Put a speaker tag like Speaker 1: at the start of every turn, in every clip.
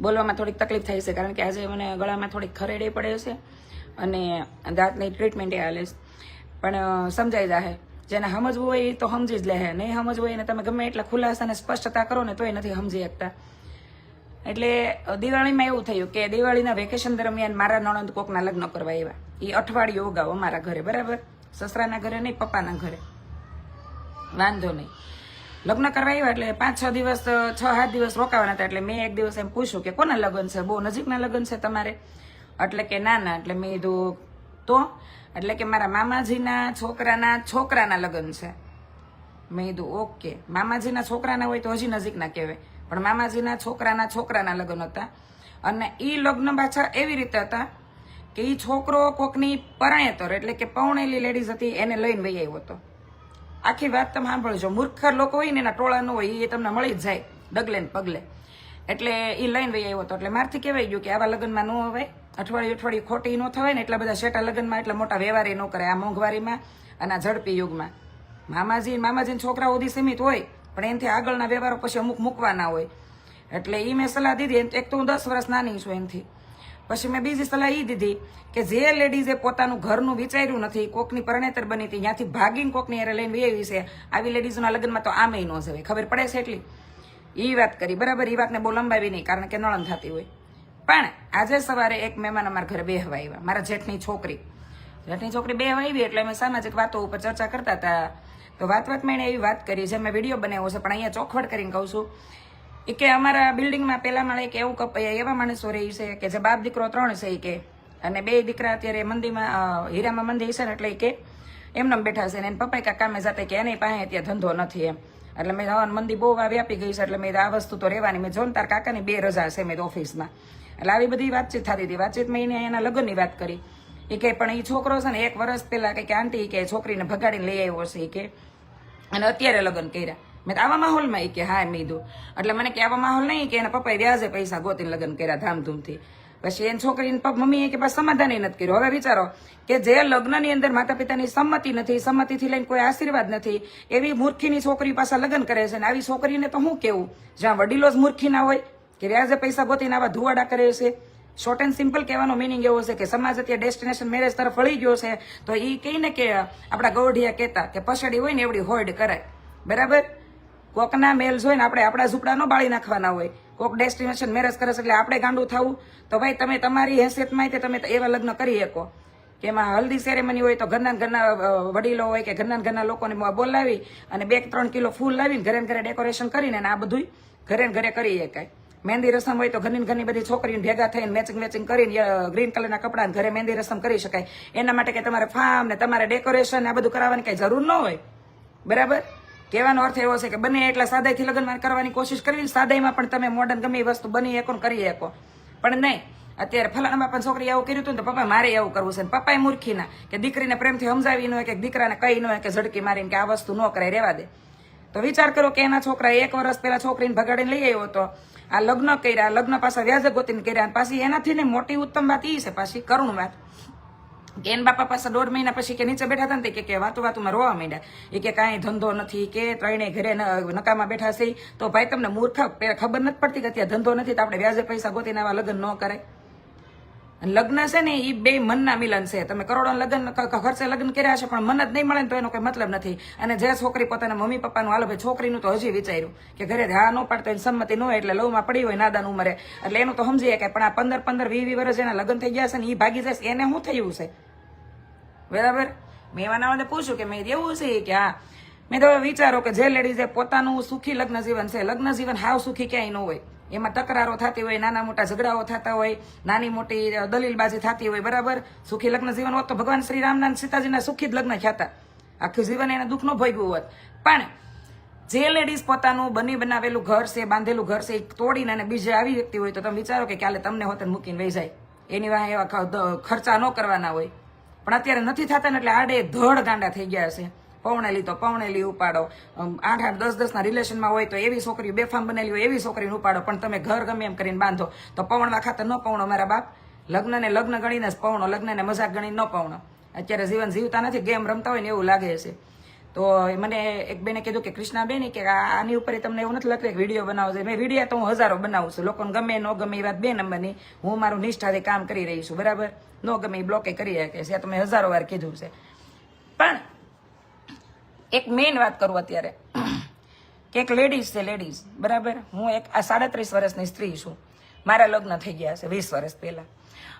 Speaker 1: બોલવામાં થોડીક તકલીફ થાય છે, કારણ કે આજે મને ગળામાં થોડીક ખરેડી પડે છે અને દાંતની ટ્રીટમેન્ટ એ હાલે પણ સમજાઈ જાહે. જેને સમજવું હોય એ તો સમજી જ લે નહીં સમજવું હોય ને તમે ગમે એટલા ખુલાસા અને સ્પષ્ટતા કરો ને તો એ નથી સમજી શકતા. એટલે દિવાળીમાં એવું થયું કે દિવાળીના વેકેશન દરમિયાન મારા નણંદ કોકના લગ્ન કરવા આવ્યા. એ અઠવાડિયું ઉગાવો અમારા ઘરે, બરાબર? સસરાના ઘરે નહીં, પપ્પાના ઘરે. વાંધો નહીં. લગ્ન કરવા આવ્યા એટલે પાંચ, છ દિવસ, છ, સાત દિવસ રોકાવાના હતા એટલે મેં એક દિવસ એમ પૂછ્યું કે કોના લગ્ન છે? બહુ નજીકના લગ્ન છે તમારે? એટલે કે ના ના એટલે મેં કીધું, તો? એટલે કે મારા મામાજીના છોકરાના છોકરાના લગ્ન છે. મેં કીધું, ઓકે. મામાજીના છોકરાના હોય તો હજી નજીકના કહેવાય. પણ મામાજીના છોકરાના છોકરાના લગ્ન હતા. અને એ લગ્ન પાછા એવી રીતે હતા કે એ છોકરો કોકની પરણેતર, એટલે કે પૌણેલી લેડીઝ હતી, એને લઈને વહી આવ્યો હતો. આખી વાત તમે સાંભળજો મૂર્ખ લોકો હોય ને એના ટોળા હોય, એ તમને મળી જ જાય, ડગલે ને પગલે. એટલે એ લઈને વહી આવ્યો હતો એટલે મારથી કહેવાય ગયું કે આવા લગ્નમાં ન હોય, અઠવાડિયું અઠવાડિયું ખોટી ન થવાય ને એટલા બધા શેટા લગ્નમાં એટલા મોટા વ્યવહારે ન કરે. આ મોંઘવારીમાં અને આ ઝડપી યુગમાં. મામાજી મામાજીના છોકરાઓ સુધી સીમિત હોય, પણ એનાથી આગળના વ્યવહારો પછી અમુક મૂકવાના હોય. એટલે એ મેં સલાહ દીધી એક તો હું દસ વર્ષ નાની છું એનાથી. પછી મેં બીજી સલાહ એ દીધી કે જે લેડીઝે પોતાનું ઘરનું વિચાર્યું નથી, કોકની પરણેતર બની હતી, ત્યાંથી ભાગીને કોકની હારે લઈને વેવી છે, આવી લેડીઝના લગ્નમાં તો આમે ન જવાય. ખબર પડે છે એટલી? એ વાત કરી, બરાબર? એ વાતને બહુ લંબાવી નહીં, કારણ કે નળન થતી હોય. પણ આજે સવારે એક મહેમાન અમારા ઘરે બેહવા આવ્યા, મારા જેઠની છોકરી. જેઠની છોકરી બેહવા આવી એટલે અમે સામાજિક વાતો ઉપર ચર્ચા કરતા હતા. તો વાત વાતમાં એણે એવી વાત કરી છે મેં વીડિયો બનાવ્યો છે, પણ અહીંયા ચોખવટ કરીને કહું છું એ કે અમારા બિલ્ડિંગમાં પહેલા માળે એક એવું કપ એવા માણસો રહે છે કે જે બાપ દીકરો ત્રણ છે કે. અને બે દીકરા અત્યારે મંદીમાં હીરામાં મંદી છે ને એટલે કે એમને બેઠા છે ને એને પપ્પા કાંઈ કામે જાતે કે એની પાસે ત્યાં ધંધો નથી એમ. એટલે મેં હવન મંદી બહુ વ્યાપી ગઈ છે, એટલે મેં આ વસ્તુ તો રહેવાની. મેં જોન તાર કાકાની બે રજા છે મેં ઓફિસમાં. એટલે આવી બધી વાતચીત થતી હતી. વાતચીતમાં એને એના લગ્નની વાત કરી. એ કે, પણ એ છોકરો છે ને એક વર્ષ પહેલાં કે આંટી કે છોકરીને ભગાડીને લઈ આવ્યો છે એ કે. અને અત્યારે લગ્ન કર્યા. મેં તો આવા માહોલમાં એ કે, હા, એમ કીધું. એટલે મને કે, આવા માહોલ નહીં કે, એના પપ્પાએ વ્યાજે પૈસા ગોતીને લગ્ન કર્યા ધામધૂમથી. પછી એની છોકરીને પપ્પા મમ્મીએ કે, બસ સમાધાન નથી કર્યું. હવે વિચારો કે જે લગ્નની અંદર માતા પિતાની સંમતિ નથી સંમતિથી લઈને કોઈ આશીર્વાદ નથી, એવી મૂર્ખીની છોકરી પાસે લગ્ન કરે છે ને આવી છોકરીને તો હું કેવું? જ્યાં વડીલો જ મૂર્ખી ના હોય, કે વ્યાજે પૈસા ગોતીને આવા ધુવાડા કરે છે? શોર્ટ એન્ડ સિમ્પલ કહેવાનો મિનિંગ એવો છે કે, સમાજ અત્યારે ડેસ્ટિનેશન મેરેજ તરફ વળી ગયો છે. તો એ કહીને કે, આપણા ગૌઢિયા કહેતા કે, પછડી હોય ને એવડી હોડ કરાય. બરાબર? કોકના મેલ જોઈને આપણે આપણા ઝૂંપડા ન બાળી નાખવાના હોય. કોક ડેસ્ટિનેશન મેરેજ કરે એટલે આપણે ગાંડું થવું. તો ભાઈ તમે તમારી હેસિયતમાં તમે એવા લગ્ન કરી શકો. કે એમાં હલ્દી સેરેમની હોય તો ઘરના ઘરના વડીલો હોય કે ઘરના ઘરના લોકોને બોલાવી અને બે ત્રણ કિલો ફૂલ લાવીને ઘરે ઘરે ડેકોરેશન કરીને આ બધું ઘરે ઘરે કરી શકાય. મહેંદી રસમ હોય તો ઘરની ઘરની બધી છોકરીઓને ભેગા થઈને મેચિંગ મેચિંગ કરીને ગ્રીન કલરના કપડાને ઘરે મહેંદી રસમ કરી શકાય. એના માટે કે તમારે ફાર્મ ને તમારે ડેકોરેશન આ બધું કરાવવાની કઈ જરૂર ન હોય. બરાબર? કહેવાનો અર્થ એવો છે કે બને એટલા સાદાઈથી લગ્ન કરવાની કોશિશ કરવી સાદાઈમાં પણ તમે મોડર્ન ગમે વસ્તુ બની શકો કરી શકો. પણ નહીં, અત્યારે ફલાણામાં પણ છોકરી એવું કર્યું હતું ને તો પપ્પા મારે એવું કરવું છે પપ્પાએ મૂર્ખીના કે દીકરીને પ્રેમથી સમજાવી ન હોય કે દીકરાને કઈ ન હોય કે ઝડકી મારીને કે આ વસ્તુ ન કરાય રહેવા દે. તો વિચાર કરો કે એના છોકરા એક વર્ષ પહેલા છોકરીને ભગાડીને લઈ આવ્યો હતો આ લગ્ન કર્યા, લગ્ન પાછા વ્યાજે ગોતીને કર્યા પાછી એનાથી ને મોટી ઉત્તમ વાત એ છે, પાછી કરુણ વાત. કે એન બાપા પાસે દોઢ મહિના પછી કે નીચે બેઠા હતા ને કે વાતું વાતુમાં રોવા માંડ્યા. એ કે કાંઈ ધંધો નથી કે ત્રણેય ઘરે નકામાં બેઠા છે. તો ભાઈ તમને મૂર્ખ ખબર નથી પડતી કે ત્યાં ધંધો નથી તો આપણે વ્યાજે પૈસા ગોતીને આવા લગ્ન ન કરાય. લગ્ન છે ને એ બે મનના મિલન છે. તમે કરોડો લગ્ન ખર્ચે લગ્ન કર્યા છે, પણ મન જ નહીં મળે ને તો એનો કોઈ મતલબ નથી. અને જે છોકરી પોતાના મમ્મી પપ્પાનું હાલો ભાઈ છોકરીનું તો હજી વિચાર્યું કે ઘરે હા ન પાડતો એની સંમતિ ન હોય એટલે લવમાં પડી હોય, નાદાન ઉંમરે. એટલે એનું તો સમજીએ કે પણ આ પંદર પંદર વીસ વીસ વર્ષ એના લગ્ન થઈ ગયા છે ને એ ભાગી જશે. એને શું થયું છે? બરાબર? મેં એવાના પૂછ્યું કે મેં એવું છે કે હા, મેં તો વિચારો કે જે લેડીઝે પોતાનું સુખી લગ્ન જીવન છે, લગ્ન જીવન હાવ સુખી ક્યાંય ન હોય. એમાં તકરારો થતી હોય, નાના મોટા ઝઘડાઓ થતા હોય, નાની મોટી દલીલબાજી થતી હોય, બરાબર? સુખી લગ્ન જીવન હોત તો ભગવાન શ્રી રામના સીતાજીના સુખી જ લગ્ન થતા આખું જીવન એને દુઃખ ન ભોગવ્યું હોત. પણ જે લેડીઝ પોતાનું બની બનાવેલું ઘર છે, બાંધેલું ઘર છે, એ તોડીને અને બીજે આવી વ્યક્તિ હોય તો તમે વિચારો કે કાલે તમને હોત મૂકીને વહી જાય. એની વાહ એવા ખર્ચા ન કરવાના હોય. પણ અત્યારે નથી થતા ને એટલે આડે ધડ ગાંડા થઈ ગયા છે પૌણેલી તો પૌણેલી ઉપાડો. આઠ આઠ દસ દસના રિલેશનમાં હોય તો એવી છોકરીઓ બેફામ બનેલી હોય એવી છોકરીને ઉપાડો, પણ તમે ઘર ગમે એમ કરીને બાંધો. તો પવણવા ખાતર ન પૌણો મારા બાપ. લગ્નને લગ્ન ગણીને જ પવણો લગ્નને મજાક ગણીને ન પૌણો. અત્યારે જીવન જીવતા નથી, ગેમ રમતા હોય ને એવું લાગે છે. તો મને એક બેને કીધું કે કૃષ્ણા બેન કે આની ઉપર તમને એવું નથી લખતું કે વીડિયો બનાવો છે. મેં વીડિયો તો હું હજારો બનાવું છું. લોકોને ગમે ન ગમે એ વાત બે નંબરની. હું મારું નિષ્ઠાથી કામ કરી રહી છું, બરાબર? ન ગમે એ બ્લોકે કરી શકે છે. તમે હજારો વાર કીધું છે. પણ એક મેઇન વાત કરું અત્યારે. કે એક લેડીઝ છે લેડીઝ બરાબર? હું એક, આ સાડત્રીસ વર્ષની સ્ત્રી છું. મારા લગ્ન થઈ ગયા છે, વીસ વર્ષ પહેલા.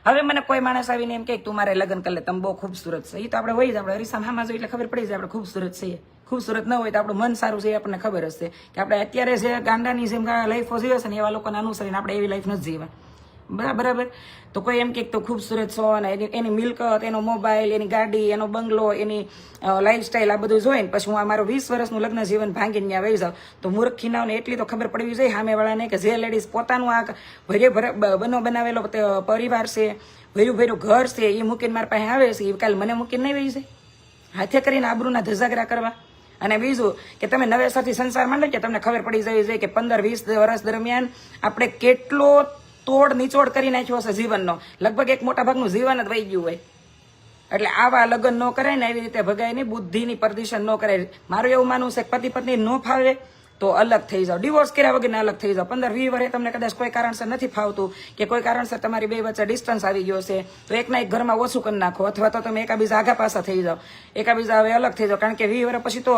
Speaker 1: હવે મને કોઈ માણસ આવીને એમ કે તું મારે લગ્ન કરી લે તમે બહુ ખૂબસૂરત છે. એ તો આપણે હોય જ, આપણે હરીસામ હામાં જોઈએ એટલે ખબર પડી જાય આપણે ખૂબસૂરત છીએ. ખૂબસૂરત ન હોય તો આપણું મન સારું છે એ આપણને ખબર હશે કે આપણે અત્યારે જે ગાંડાની જેમ લાઈફો જીવે છે ને એવા લોકોને અનુસરીને આપણે એવી લાઈફ નથી જીવવા બરાબર? તો કોઈ એમ કે તો ખૂબસૂરત સોન એની એની મિલકત, એનો મોબાઈલ, એની ગાડી, એનો બંગલો, એની લાઈફસ્ટાઈલ આ બધું જોઈને પછી હું આ મારું વીસ વર્ષનું લગ્ન જીવન ભાંગીને ત્યાં વહી જાઉં. તો મૂર્ખ ખીનાઓને એટલી તો ખબર પડવી જોઈએ સામેવાળાને કે જે લેડીઝ પોતાનું આ ભરે ભરે બનો બનાવેલો પરિવાર છે, ભર્યું ભર્યું ઘર છે એ મૂકીને મારા પાસે આવે છે એ કાલે મને મૂકીને નહીં વહી જાય? હાથે કરીને આબરૂના ધજાગરા કરવા? અને બીજું કે તમે નવેસરથી સંસાર માંડો કે તમને ખબર પડી જવી જોઈએ કે પંદર વીસ વર્ષ દરમિયાન આપણે કેટલો તોડ નિચોડ કરી નાખ્યો હશે જીવનનો. લગભગ એક મોટા ભાગનું જીવન જ વહી ગયું હોય. એટલે આવા લગ્ન ન કરાય ને એવી રીતે ભગાય નહીં, બુદ્ધિની પરદિશન ન કરાય. મારું એવું માનવું છે કે પતિ પત્ની ન ફાવે તો અલગ થઈ જાઓ. ડિવોર્સ કર્યા વગરને અલગ થઈ જાઓ. પંદર વીસ વર્ષે તમને કદાચ કોઈ કારણસર નથી ફાવતું કે કોઈ કારણસર તમારી બે વચ્ચે ડિસ્ટન્સ આવી ગયો છે, તો એકના એક ઘરમાં ઓછું કરી નાખો. અથવા તો તમે એકાબીજા આગા પાસા થઈ જાઓ. એકાબીજા હવે અલગ થઈ જાઓ. કારણ કે વીસ વર્ષ પછી તો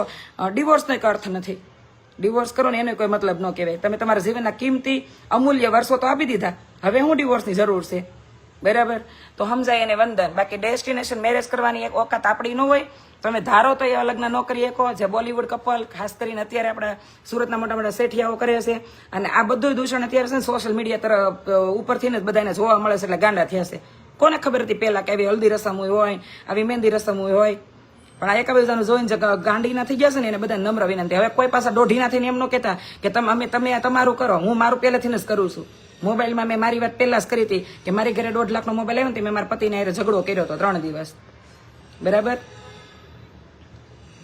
Speaker 1: ડિવોર્સનો એક અર્થ નથી. ડિવોર્સ કરો ને એનો કોઈ મતલબ ન કહેવાય. તમે તમારા જીવનના કિંમતી, અમૂલ્ય વર્ષો તો આપી દીધા. હવે હું ડિવોર્સની જરૂર છે. બરાબર? તો સમજાય એને વંદન. બાકી ડેસ્ટિનેશન મેરેજ કરવાની એક ઓકાત આપણી ન હોય. તમે ધારો તો એ લગ્ન ન કરી જે બોલિવૂડ કપલ ખાસ કરીને અત્યારે આપણા સુરતના મોટા મોટા શેઠિયાઓ કરે છે. અને આ બધું દૂષણ અત્યારે છે ને સોશિયલ મીડિયા તરફ ઉપરથી ને જ બધાને જોવા મળે છે એટલે ગાંડા થયા છે. કોને ખબર હતી પહેલા કે આવી હલ્દી રસમ હોય, આવી મહેંદી રસમ હોય? પણ આ એકાબીજાનું જોઈને જે ગાંડી ના થઈ ગયા છે ને એને બધા નમ્ર વિનંતી. હવે કોઈ પાસે દોઢી ના થઈને એમ ન કહેતા કે તમે અમે તમે તમારું કરો, હું મારું પહેલેથી જ કરું છું. મોબાઈલમાં મેં મારી વાત પહેલા જ કરી હતી કે મારી ઘરે દોઢ લાખનો મોબાઈલ આવ્યો ને મેં મારા પતિને હારે ઝઘડો કર્યો હતો ત્રણ દિવસ. બરાબર?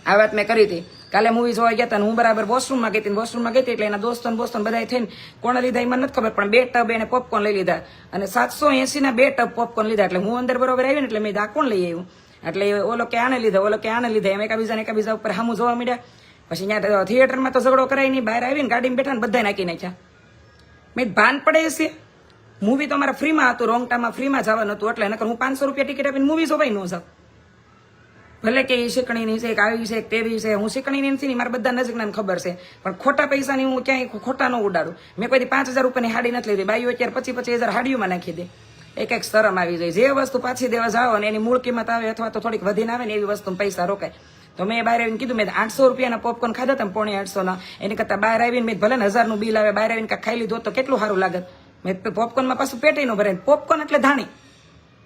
Speaker 1: આ વાત મેં કરી હતી. કાલે મૂવી જોવા ગયા હતા હું બરાબર વોશરૂમમાં ગઈ હતી વોશરૂમમાં ગઈ હતી એટલે એના દોસ્તો બોસ્તો બધા થઈને કોને લીધા એમાં નથી ખબર, પણ બે ટબ એને પોપકોર્ન લઈ લીધા. અને સાતસો એસી ના બે ટબ પોપકોર્ન લીધા. એટલે હું અંદર બરોબર આવી ને એટલે મેં આ કોણ લઈ આવ્યું? એટલે ઓલો કે આને લીધા, ઓલો કે આને લીધા, એમ એકાબીજાને એકાબીજા ઉપર હામું જોવા મળ્યા પછી ત્યાં થિયેટરમાં તો ઝઘડો કરાય નહીં, બહાર આવીને ગાડીમાં બેઠા ને બધા નાખી નાખ્યા. મેં ભાન પડે છે. મૂવી તો અમારા ફ્રીમાં હતું રોંગટામાં ફ્રીમાં જવાનું હતું, એટલે નકર હું પાંચસો રૂપિયા ટિકિટ આપીને મૂવી જોવાય ન જાઉં. ભલે કે એ શીકણીની છે, કે આવી છે, કે તેવી છે, હું શીકણીની નથી મારા બધા નજીકના ખબર છે. પણ ખોટા પૈસાની હું ક્યાંય ખોટા ન ઉડાડું. મેં કોઈ પાંચ હજાર રૂપિયાની હાડી નથી લીધી, બાઈઓ અત્યારે પચી પચીસ હજાર હાડીઓમાં નાખી દે. એક એક શરમ આવી જાય. જે વસ્તુ પાછી દેવા જાઓ ને એની મૂળ કિંમત આવે અથવા તો થોડીક વધીને આવે ને એવી વસ્તુ પૈસા રોકાય. તો મેં બહાર આવીને કીધું, મેં આઠસો રૂપિયાના પોપકોર્ન ખાધા હતા પોણી આઠસોના એની કરતાં બહાર આવીને મેં ભલે હજારનું બિલ આવે, બહાર આવીને ખાઈ લીધું તો કેટલું સારું લાગત? મેં પોપકોર્નમાં પાછું પેટે નું ભરે પોપકોર્ન એટલે ધાણી.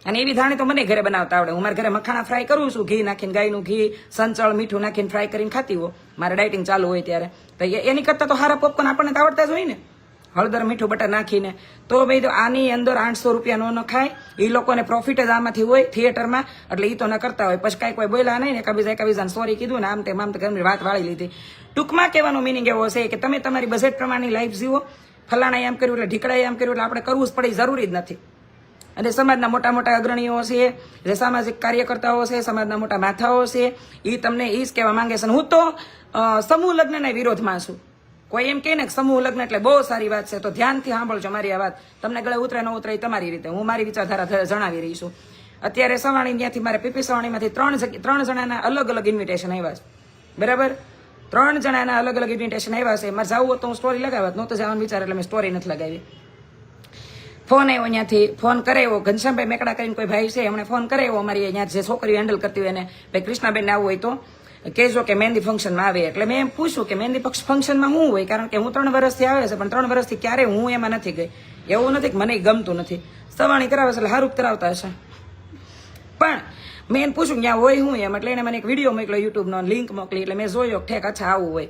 Speaker 1: અને એવી ધાણી તો મને ઘરે બનાવતા આવડે. હું મારા ઘરે મખાણા ફ્રાય કરું છું. ઘી નાખીને, ગાયનું ઘી, સંચળ, મીઠું નાખીને ફ્રાય કરીને ખાતી હો મારે ડાયટિંગ ચાલુ હોય ત્યારે. તો એની કરતાં તો સારા પોપકોર્ન આપણને તો આવડતા જ હોય ને. હળદર મીઠું બટર નાખીને. તો ભાઈ તો આની અંદર આઠસો રૂપિયાનો ન ખાય. એ લોકોને પ્રોફિટ જ આમાંથી હોય થિયેટરમાં એટલે એ તો ન કરતા હોય. પછી કાંઈ કોઈ બોલ્યા નહીં ને કબીજા કબીજા સોરી કીધું ને આમ તેમ આમ તેમ વાત વાળી લીધી. ટૂંકમાં કહેવાનો મિનિંગ એવો છે કે તમે તમારી બજેટ પ્રમાણેની લાઈફ જીવો. ફલાણા એમ કર્યું એટલે ઢીકડાએ એમ કર્યું એટલે આપણે કરવું જ પડે જરૂરી જ નથી. અને સમાજના મોટા મોટા અગ્રણીઓ છે, જે સામાજિક કાર્યકર્તાઓ છે, સમાજના મોટા માથાઓ છે એ તમને એ જ કહેવા માંગે છે. હું તો સમૂહ લગ્નના વિરોધમાં છું. કોઈ એમ કહે ને સમૂહ લગ્ન એટલે બહુ સારી વાત છે, તો ધ્યાનથી સાંભળજો મારી આ વાત. તમને ગળે ઉતરે ન ઉતરે તમારી રીતે. હું મારી વિચારધારા જણાવી રહી છું. અત્યારે સવાણી ત્યાંથી મારે પીપી સવાણીમાંથી ત્રણ ત્રણ જણાના અલગ અલગ ઇન્વિટેશન આવ્યા છે. બરાબર? ત્રણ જણાના અલગ અલગ ઇન્વિટેશન આવ્યા છે. મારે જવું તો હું સ્ટોરી લગાવત. નહોતો જવાનું વિચાર એટલે મેં સ્ટોરી નથી લગાવી. ફોન આવ્યો અહીંયાથી ફોન કરાવ્યો ઘનશ્યામભાઈ મેકડા કરીને કોઈ ભાઈ છે, એમણે ફોન કરાવ્યો અમારી અહીંયા જે છોકરીઓ હેન્ડલ કરતી હોય એને. ભાઈ કૃષ્ણાબેન આવું હોય તો. કહેજો કે મહેંદી ફંક્શનમાં આવે એટલે મેં એમ પૂછ્યું કે મહેંદી પક્ષ ફંક્શનમાં શું હોય કારણ કે હું ત્રણ વર્ષથી આવે છે પણ ત્રણ વર્ષથી ક્યારે હું એમાં નથી ગઈ એવું નથી કે મને ગમતું નથી સવાણી કરાવે છે એટલે હારૂપ કરાવતા હશે પણ મેં એને પૂછ્યું ત્યાં હોય હું એમ એટલે એને મને એક વીડિયો મોકલ્યો યુટ્યુબનો લિંક મોકલી એટલે મેં જોયો ઠેક અચ્છા આવું હોય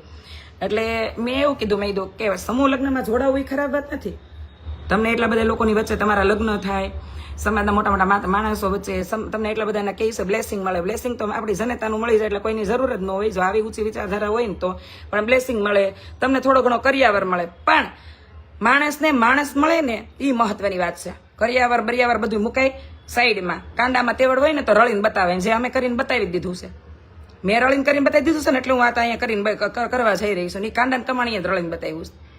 Speaker 1: એટલે મેં એવું કીધું મેં કીધું કે સમૂહ લગ્નમાં જોડાવું એ ખરાબ વાત નથી તમને એટલા બધા લોકોની વચ્ચે તમારા લગ્ન થાય સમાજના મોટા મોટા માણસો વચ્ચે તમને એટલા બધાના કહે છે બ્લેસિંગ મળે. બ્લેસિંગ તો આપણી જનતાનું મળી જાય એટલે કોઈની જરૂર જ ન હોય. જો આવી ઊંચી વિચારધારા હોય ને તો પણ બ્લેસિંગ મળે. તમને થોડો ઘણો કરિયાવર મળે. પણ માણસને માણસ મળે ને એ મહત્વની વાત છે. કરિયાવર, બરિયાવર બધું મુકાય સાઈડમાં. કાંડામાં તેવડ હોય ને તો રળીને બતાવે. જે અમે કરીને બતાવી દીધું છે. મેં રળીને કરીને બતાવી દીધું છે ને એટલે હું વાત અહીંયા કરીને કરવા જઈ રહી છું. ની કાંડા કમાણીએ રળીને બતાવ્યું છે.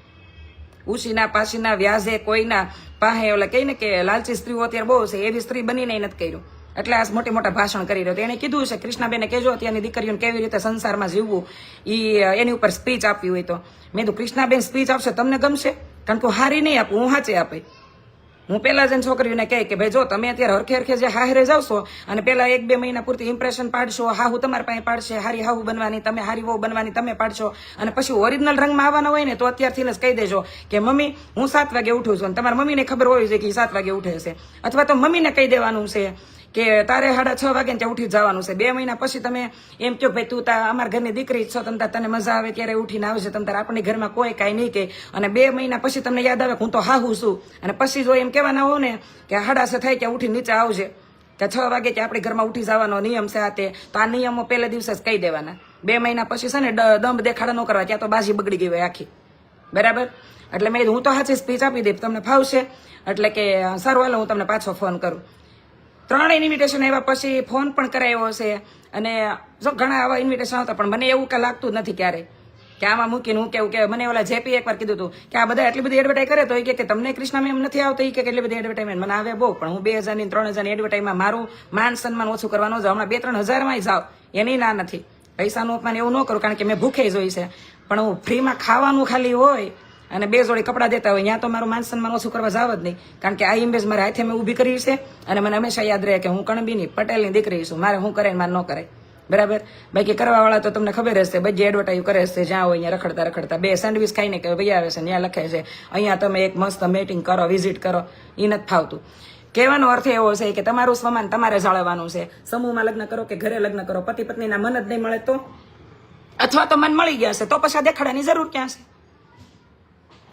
Speaker 1: ઉશીના પાસીના વ્યાજે, કોઈના પાસે ઓલા કહીને કે લાલચી સ્ત્રીઓ અત્યારે બહુ છે, એવી સ્ત્રી બનીને નથી કર્યું. એટલે આ મોટી મોટા ભાષણ કરી રહ્યો એને કીધું છે, કૃષ્ણાબેને કહેજો, અત્યારની દીકરીઓને કેવી રીતે સંસારમાં જીવવું? ઈ એની ઉપર સ્પીચ આપવી હોય તો. મેં કીધું, કૃષ્ણાબેન સ્પીચ આપશે, તમને ગમશે? કારણ કે હું હારી નહીં આપું, હું હાચે આપે. હું પહેલાં જઈને છોકરીઓને કહે કે, ભાઈ જો, તમે અત્યારે હરખે હરખે જે હારે જાવશો અને પહેલા એક બે મહિના પૂરતી ઇમ્પ્રેશન પાડશો હાહુ તમારી પાસે પાડશે, હારી હાહુ બનવાની, તમે હારી વહુ બનવાની તમે પાડશો અને પછી ઓરિજિનલ રંગમાં આવવાના હોય ને તો અત્યારથી જ કહી દેજો કે, મમ્મી, હું સાત વાગે ઉઠું છું. અને તમારા મમ્મીને ખબર હોવી જોઈએ કે સાત વાગે ઉઠે છે. અથવા તો મમ્મીને કહી દેવાનું છે કે તારે સાડા છ વાગે ત્યાં ઉઠી જવાનું છે. બે મહિના પછી તમે એમ કહો ભાઈ, તું તા અમારા ઘરની દીકરી છો, તમ તને મજા આવે ત્યારે ઉઠીને આવશે તમ તાર આપણી ઘરમાં કોઈ કાંઈ નહીં કે. અને બે મહિના પછી તમને યાદ આવે હું તો હાહુ છું. અને પછી જો એમ કહેવાના હો ને કે હાડાસે થાય કે ઉઠી નીચે આવજે. કે છ વાગે કે આપણી ઘરમાં ઉઠી જવાનો નિયમ છે આ તે. તો આ નિયમો પહેલા દિવસે જ કહી દેવાના. બે મહિના પછી છે ને દંભ દેખાડા ન કરવા, ત્યાં તો બાજી બગડી ગઈ હોય આખી. બરાબર? એટલે મેં હું તો સાચી સ્પીચ આપી દઈશ, તમને ફાવશે. એટલે કે સારું, હાલો, હું તમને પાછો ફોન કરું. ત્રણેય ઇન્વિટેશન આવ્યા પછી ફોન પણ કરાયો છે અને જો ઘણા આવા ઇન્વિટેશન આવતા, પણ મને એવું કાંઈ લાગતું જ નથી ક્યારેય કે આમાં મૂકીને હું કેવું કે મને ઓલા જેપી એકવાર કીધું હતું કે આ બધા એટલી બધી એડવર્ટાઈઝ કરે તો એ કે તમને કૃષ્ણા મેમ નથી આવતો, એ કે એટલી બધી એડવર્ટાઈઝમેન્ટ મને આવે બહુ, પણ હું બે હજારની ત્રણ હજારની એડવર્ટાઈઝમાં મારું માન સન્માન ઓછું કરવાનું જાઉં હમણાં બે ત્રણ હજારમાં જાવ. એની ના નથી. પૈસાનું અપમાન એવું ન કરું કારણ કે મેં ભૂખે જોઈ છે. પણ હું ફ્રીમાં ખાવાનું ખાલી હોય અને બે જોડી કપડાં દેતા હોય ત્યાં તો મારું માન સન્માન ઓછું કરવા જાવ જ નહીં. કારણ કે આ ઇમેજ મારે હાથે મેં ઊભી કરી છે અને મને હંમેશા યાદ રહે કે હું કણબીની પટેલની દીકરી છું. મારે હું કરે મારે ન કરાય. બરાબર? બાકી કરવાવાળા તો તમને ખબર હશે, બધી એડવર્ટાઈઝ કરે છે, જ્યાં હોય અહીંયા રખડતા રખડતા. બે સેન્ડવિચ ખાઈને કે ભાઈ આવે છે ત્યાં લખે છે, અહીંયા તમે એક મસ્ત મીટિંગ કરો વિઝિટ કરો. એ નથી ફાવતું. કહેવાનો અર્થ એવો છે કે તમારું સ્વમાન તમારે જાળવવાનું છે. સમૂહમાં લગ્ન કરો કે ઘરે લગ્ન કરો પતિ પત્નીના મન જ નહીં મળે તો? અથવા તો મન મળી ગયા છે, તો પછી દેખાડવાની જરૂર ક્યાં છે?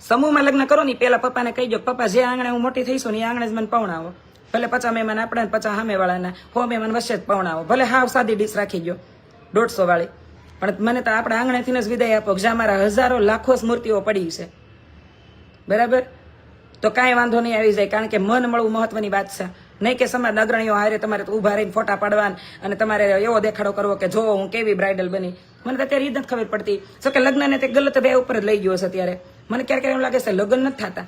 Speaker 1: સમૂહમાં લગ્ન કરો ને પેલા પપ્પાને કહી દો, પપ્પા, જે આંગણે હું મોટી થઈશું ને એ આંગણે જ મને પવણાવો ભલે પચાસ મહેમાન આપણે પચાસ સામે વાળાના હો મહેમાન વચ્ચે જ પવણાવો ભલે હાવ સાદી ડીશ રાખી ગયો દોઢસો વાળી. પણ મને તો આપણા આંગણેથી જ વિદાય આપો જ્યાં મારા હજારો લાખો સ્મૃતિઓ પડી છે. બરાબર? તો કાંઈ વાંધો નહીં આવી જાય, કારણ કે મન મળવું મહત્વની વાત છે. નહીં કે સમાજ અગ્રણીઓ હારે તમારે તો ઊભા રહીને ફોટા પાડવાન અને તમારે એવો દેખાડો કરવો કે, જો હું કેવી બ્રાઇડલ બની. મને તો અત્યારે એ જ નથી ખબર પડતી. જો કે લગ્નને તે ગલત બે ઉપર જ લઈ ગયો છે અત્યારે. મને ક્યારેક એમ લાગે છે, લગ્ન નથી થતા.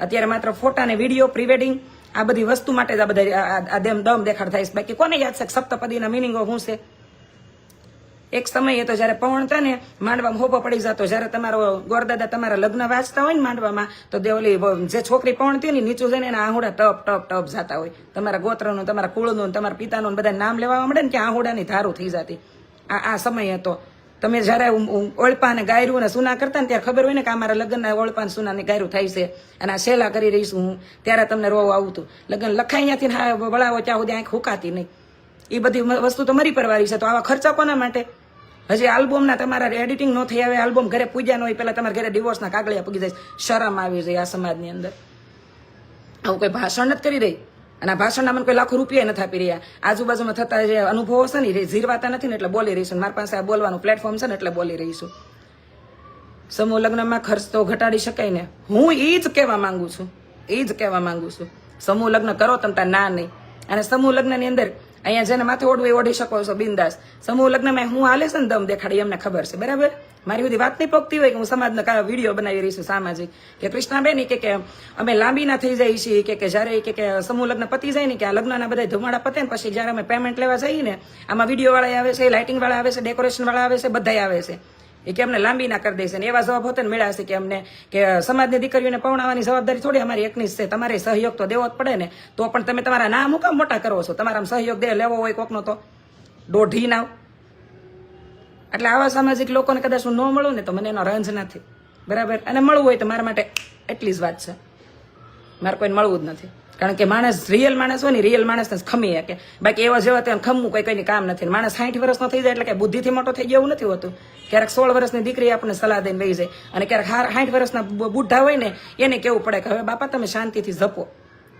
Speaker 1: અત્યારે માત્ર ફોટા ને વીડિયો પ્રીવેડિંગ આ બધી વસ્તુ માટે જ આ બધા, આ- દેમ દમ દેખાડ થાય છે. બાકી કોને યાદ છે સપ્તપદીના મિનિંગો શું છે? એક સમય હતો જ્યારે પવણતા ને માંડવામાં હોભો પડી જતો, જ્યારે તમારો ગોરદાદા તમારા લગ્ન વાંચતા હોય ને માંડવામાં, તો દેવલી જે છોકરી હોય ને નીચું જઈને એના આહુડા ટપ ટપ ટપ જતા હોય. તમારા ગોત્રનું, તમારા કુળનું તમારા પિતાનું બધા નામ લેવા મળે ને કે આહુડાની ધારું થઈ જતી. આ આ સમય હતો તમે જ્યારે ઓળપાને ગાયરું અને સુના કરતા ને ત્યારે ખબર હોય ને કે અમારા લગ્નના ઓળપા સુનાને ગાયરું થાય છે. અને આ સેલા કરી રહીશું હું. ત્યારે તમને રોવ આવતું લગ્ન લખાઈ અહીંયાથી હા વળાવો ત્યાં સુધી આંખ હુકાતી નહીં. એ બધી વસ્તુ તો મરી પરવારી છે. તો આવા ખર્ચા કોના માટે? હજી આલ્બમના તમારા એડિટિંગ ન થઈ આવે, આલ્બમ ઘરે પૂજા ન હોય, પહેલાં તમારા ઘરે ડિવોર્સના કાગળિયા પૂગી જાય. શરમ આવી જાય આ સમાજની અંદર. આવું કોઈ ભાષણ નથી કરી રહી? અને આ ભાષણના મને કોઈ લાખો રૂપિયા નથી આપી રહ્યા. આજુબાજુમાં થતા જે અનુભવો છે ને, એ ઝીરવાતા નથી ને, એટલે બોલી રહીશું. મારી પાસે આ બોલવાનું પ્લેટફોર્મ છે ને, એટલે બોલી રહીશું. સમૂહ લગ્નમાં ખર્ચ તો ઘટાડી શકાય ને. હું એ જ કહેવા માંગુ છું. એ જ કહેવા માંગુ છું. સમૂહ લગ્ન કરો તમતા ના નહીં. અને સમૂહ લગ્નની અંદર અહીંયા જેને માથે ઓઢવું એ ઓઢી શકો છો, બિંદાસ. સમૂહ લગ્નમાં હું હાલે છે ને, દમ દેખાડી, એમને ખબર છે. બરાબર? મારી બધી વાત નહીં પોગતી હોય કે હું સમાજના કા વીડિયો બનાવી રહી છું સામાજિક. કે કૃષ્ણાબેન કે કે અમે લાંબી ના થઈ જાય છીએ કે કે જ્યારે કે કે સમૂહ લગ્ન પતી જાય ને કે આ લગ્નના બધા ધુમાડા પતે ને પછી જ્યારે અમે પેમેન્ટ લેવા જઈએ ને, આમાં વીડિયો વાળા આવે છે લાઇટિંગ વાળા આવે છે ડેકોરેશન વાળા આવે છે બધા આવે છે. એ કે અમને લાંબી ના કરી દેશે ને એવા જવાબ હોતે ને મળ્યા છે કે અમને કે સમાજની દીકરીઓને પવણાવવાની જવાબદારી થોડી અમારી એકની છે, તમારે સહયોગ તો દેવો જ પડે ને, તો પણ તમે તમારા નામ હું કામ મોટા કરો છો? તમારા સહયોગ દે લેવો હોય કોકનો તો. દોઢી નાવ એટલે આવા સામાજિક લોકોને કદાચ હું ન મળું ને તો મને એનો રંજ નથી. બરાબર? અને મળવું હોય તો મારા માટે એટલી જ વાત છે. મારે કોઈને મળવું જ નથી. કારણ કે માણસ રિયલ માણસ હોય ને રિયલ માણસને ખમી શકે. બાકી એવા જેવા ત્યાં ખમવું કોઈ કઈ કામ નથી. માણસ સાઠ વર્ષનો થઈ જાય એટલે કે બુદ્ધિથી મોટો થઈ જવું નથી હોતું. ક્યારેક સોળ વર્ષની દીકરી આપણને સલાહ દઈને વહી જાય. અને ક્યારેક સાઠ વર્ષના બુઢા હોય ને, એને કેવું પડે કે, હવે બાપા, તમે શાંતિથી જપો.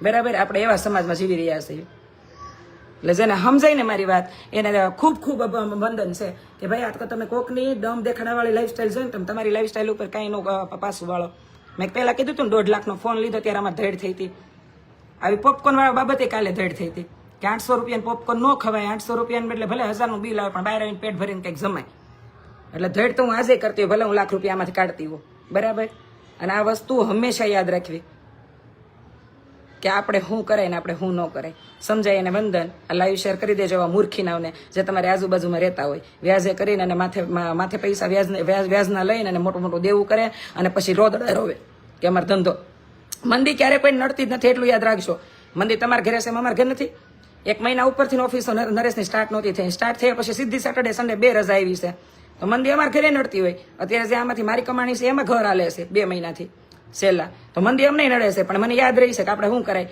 Speaker 1: બરાબર? આપણે એવા સમાજમાં જીવી રહ્યા છીએ. એટલે જેને સમજાય ને મારી વાત. એને ખૂબ ખૂબ વંદન છે કે ભાઈ આ તો તમે કોકની દમ દેખાડાવાળી લાઈફસ્ટાઈલ જોઈને તમે તમારી લાઈફસ્ટાઈલ ઉપર કાંઈ નો પાછું વાળો. મેં પહેલાં કીધું હતું ને, દોઢ લાખનો ફોન લીધો ત્યારે આમાં ધેડ થઈ હતી. આવી પોપકોર્ન વાળા બાબતે કાલે ધેડ થઈ હતી. કે આઠસો રૂપિયાનું પોપકોર્ન ન ખવાય, આઠસો રૂપિયાનું એટલે ભલે હજારનું બિલ આવે, પણ બહાર આવીને પેટ ભરીને કંઈક જમાય. એટલે ધડ તો હું આજે કરતી હોય, ભલે હું લાખ રૂપિયામાંથી કાઢતી હોઉં. બરાબર? અને આ વસ્તુ હંમેશા યાદ રાખવી. કે આપણે શું કરાય ને આપણે શું ન કરાય. સમજાય એને વંદન. આ લાઈવ શેર કરી દેજો એવા મૂર્ખી નાવને જે તમારી આજુબાજુમાં રહેતા હોય. વ્યાજે કરીને અને માથે માથે પૈસા વ્યાજ વ્યાજ, વ્યાજના લઈને અને મોટું મોટું દેવું કરે અને પછી રોદડા રોવે. કે અમારો ધંધો. મંદી ક્યારે કોઈ નડતી જ નથી, એટલું યાદ રાખજો. મંદી તમારા ઘરે છે અમારા ઘર નથી. એક મહિના ઉપરથી ઓફિસો નરેશની સ્ટાર્ટ નહોતી થઈ. સ્ટાર્ટ થયા પછી સીધી સેટરડે સન્ડે બે રજા આવી છે. તો મંદી અમારા ઘરે નડતી હોય. અત્યારે જે આમાંથી મારી કમાણી છે, એમાં ઘર હાલે છે, બે મહિનાથી. છેલ્લા. તો મંદી અમને નડે છે, પણ મને યાદ રહી છે કે આપણે શું કરાય?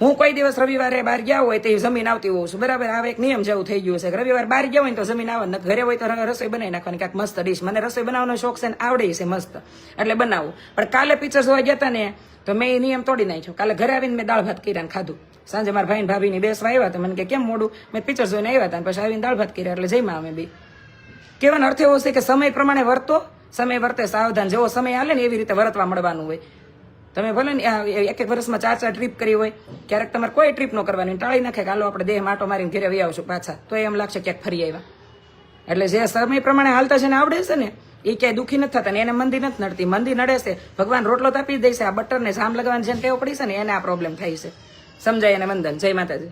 Speaker 1: હું કોઈ દિવસ રવિવારે બહાર ગયા હોય તો જમીન આવતી હોઉં છું. બરાબર, હવે એક નિયમ જેવું થઈ ગયું છે કે રવિવાર બહાર ગયા હોય તો જમીન આવે ને ઘરે હોય તો રસોઈ બનાવી નાખવાની કાંઈક મસ્ત ડીશ મને રસોઈ બનાવવાનો શોખ છે ને આવડે છે મસ્ત. એટલે બનાવું. પણ કાલે પિક્ચર જોવા ગયા હતા ને, તો મેં એ નિયમ તોડી નાખ્યો. કાલે ઘરે આવીને મેં દાળ ભાત કર્યા ખાધું. સાંજે મારા ભાઈ ભાભીની બેસવા આવ્યા હતા. મને કે, કેમ મોડું? મેં પિક્ચર જોઈને આવ્યા હતા પછી આવીને દાળ ભાત કર્યા, એટલે જઈમાં અમે બી. કહેવાનો અર્થ એવો છે કે સમય પ્રમાણે વર્તો સમય વર્તે સાવધાન. જેવો સમય હાલે ને એવી રીતે વર્તવા મળવાનું હોય. તમે ભલે ને એક એક વર્ષમાં ચાર ચાર ટ્રીપ કરી હોય, ક્યારેક તમારે કોઈ ટ્રીપ ન કરવાની ટાળી નાખે કે હાલો આપણે દેહ માટો મારીને ઘરે વહી આવશું પાછા. તો એમ લાગશે ક્યાંક ફરી આવ્યા. એટલે જે સમય પ્રમાણે હાલતા છે ને આવડે છે ને, એ ક્યાંય દુઃખી નથી થતા ને એને મંદી નથી નડતી. મંદી નડે છે. ભગવાન રોટલો તાપી જ દે આ બટરને સામ લગાવવાની જેમ ટેવ પડી છે ને, એને આ પ્રોબ્લેમ થાય છે. સમજાય એને વંદન. જય માતાજી.